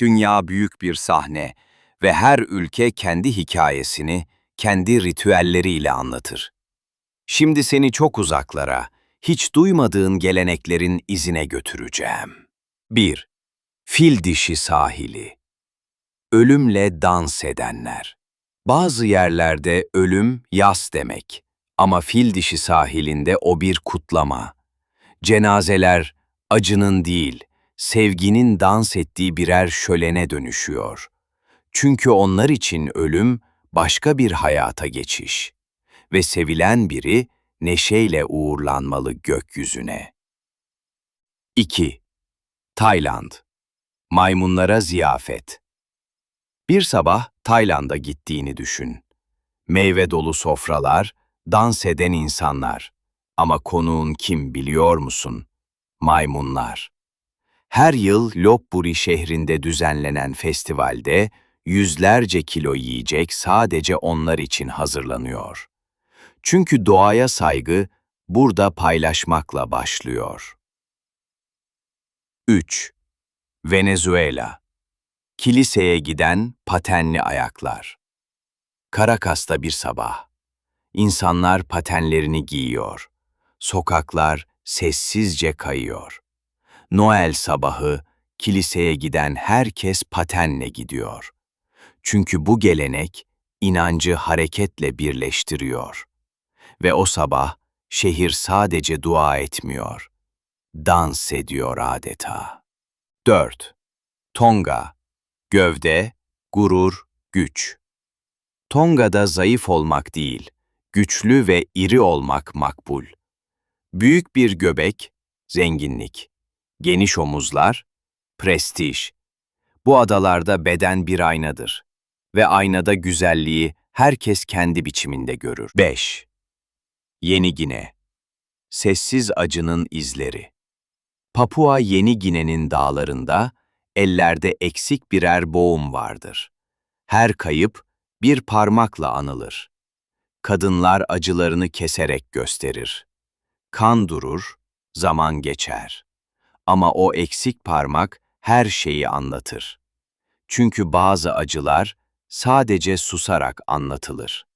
Dünya büyük bir sahne ve her ülke kendi hikayesini, kendi ritüelleriyle anlatır. Şimdi seni çok uzaklara, hiç duymadığın geleneklerin izine götüreceğim. 1. Fil dişi sahili Ölümle dans edenler Bazı yerlerde ölüm yas demek ama fil dişi sahilinde o bir kutlama. Cenazeler acının değil, sevginin dans ettiği birer şölene dönüşüyor. Çünkü onlar için ölüm başka bir hayata geçiş ve sevilen biri neşeyle uğurlanmalı gökyüzüne. 2. Tayland Maymunlara ziyafet Bir sabah Tayland'a gittiğini düşün. Meyve dolu sofralar, dans eden insanlar. Ama konuğun kim biliyor musun? Maymunlar. Her yıl Lopburi şehrinde düzenlenen festivalde yüzlerce kilo yiyecek sadece onlar için hazırlanıyor. Çünkü doğaya saygı burada paylaşmakla başlıyor. 3. Venezuela Kiliseye giden patenli ayaklar. Karakas'ta bir sabah. İnsanlar patenlerini giyiyor. Sokaklar sessizce kayıyor. Noel sabahı kiliseye giden herkes patenle gidiyor. Çünkü bu gelenek inancı hareketle birleştiriyor. Ve o sabah şehir sadece dua etmiyor, dans ediyor adeta. 4. Tonga Gövde, gurur, güç. Tonga'da zayıf olmak değil, güçlü ve iri olmak makbul. Büyük bir göbek, zenginlik. Geniş omuzlar, prestij. Bu adalarda beden bir aynadır ve aynada güzelliği herkes kendi biçiminde görür. 5. Yeni Gine Sessiz acının izleri Papua Yeni Gine'nin dağlarında ellerde eksik birer boğum vardır. Her kayıp bir parmakla anılır. Kadınlar acılarını keserek gösterir. Kan durur, zaman geçer. Ama o eksik parmak her şeyi anlatır. Çünkü bazı acılar sadece susarak anlatılır.